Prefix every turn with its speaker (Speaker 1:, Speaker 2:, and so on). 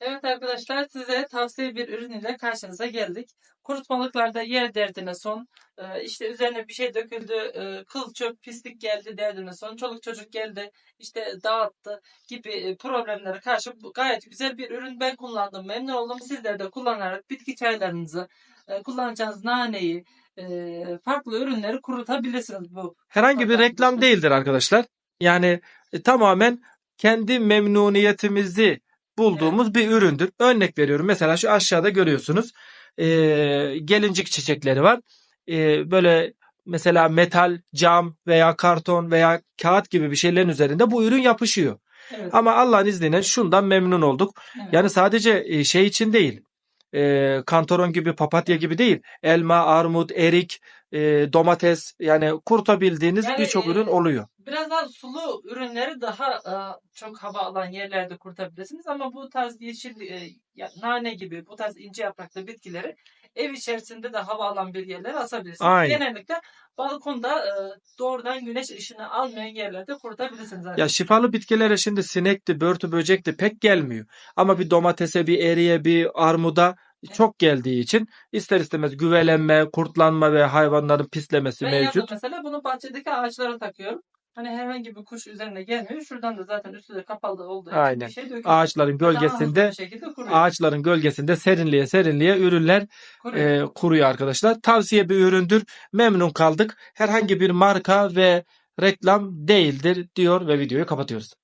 Speaker 1: Evet arkadaşlar size tavsiye bir ürün ile karşınıza geldik. Kurutmalıklarda yer derdine son, e, işte üzerine bir şey döküldü, e, kıl çöp pislik geldi derdine son, çoluk çocuk geldi işte dağıttı gibi e, problemlere karşı gayet güzel bir ürün ben kullandım memnun oldum. Sizler de kullanarak bitki çaylarınızı, kullanacağınız naneyi, farklı ürünleri kurutabilirsiniz bu.
Speaker 2: Herhangi bir reklam değildir arkadaşlar. Yani tamamen kendi memnuniyetimizi bulduğumuz bir üründür. Örnek veriyorum. Mesela şu aşağıda görüyorsunuz. e, gelincik çiçekleri var. E, böyle mesela metal, cam veya karton veya kağıt gibi bir şeylerin üzerinde bu ürün yapışıyor.
Speaker 1: Evet,
Speaker 2: Ama Allah'ın izniyle şundan memnun olduk.
Speaker 1: evet.
Speaker 2: Yani sadece e, şey için değil. E, kantaron gibi, papatya gibi değil. Elma, armut, erik, e, domates yani kurtabildiğiniz
Speaker 1: Yani,
Speaker 2: birçok
Speaker 1: e,
Speaker 2: ürün oluyor.
Speaker 1: Biraz daha sulu ürünleri daha e, çok hava alan yerlerde kurutabilirsiniz ama bu tarz yeşil e, nane gibi bu tarz ince yapraklı bitkileri ev içerisinde de hava alan bir yerlere asabilirsiniz.
Speaker 2: Aynen.
Speaker 1: Genellikle balkonda e, doğrudan güneş ışını almayan yerlerde kurutabilirsiniz.
Speaker 2: Ya şifalı bitkilere şimdi sinekti, börtü, böcekti pek gelmiyor. Ama bir domatese, bir eriye, bir armuda çok geldiği için ister istemez güvelenme, kurtlanma ve hayvanların pislemesi
Speaker 1: ben
Speaker 2: mevcut.
Speaker 1: mesela bunu bahçedeki ağaçlara takıyorum. Hani herhangi bir kuş üzerine gelmiyor. Şuradan da zaten üstü de kapalı olduğu için
Speaker 2: Aynen.
Speaker 1: bir şey dökülüyor.
Speaker 2: Ağaçların
Speaker 1: Daha hızlı
Speaker 2: gölgesinde
Speaker 1: bir şekilde kuruyor.
Speaker 2: ağaçların gölgesinde serinliğe serinliğe ürünler
Speaker 1: Kuruyor.
Speaker 2: e, kuruyor arkadaşlar. Tavsiye bir üründür. Memnun kaldık. Herhangi bir marka ve reklam değildir diyor ve videoyu kapatıyoruz.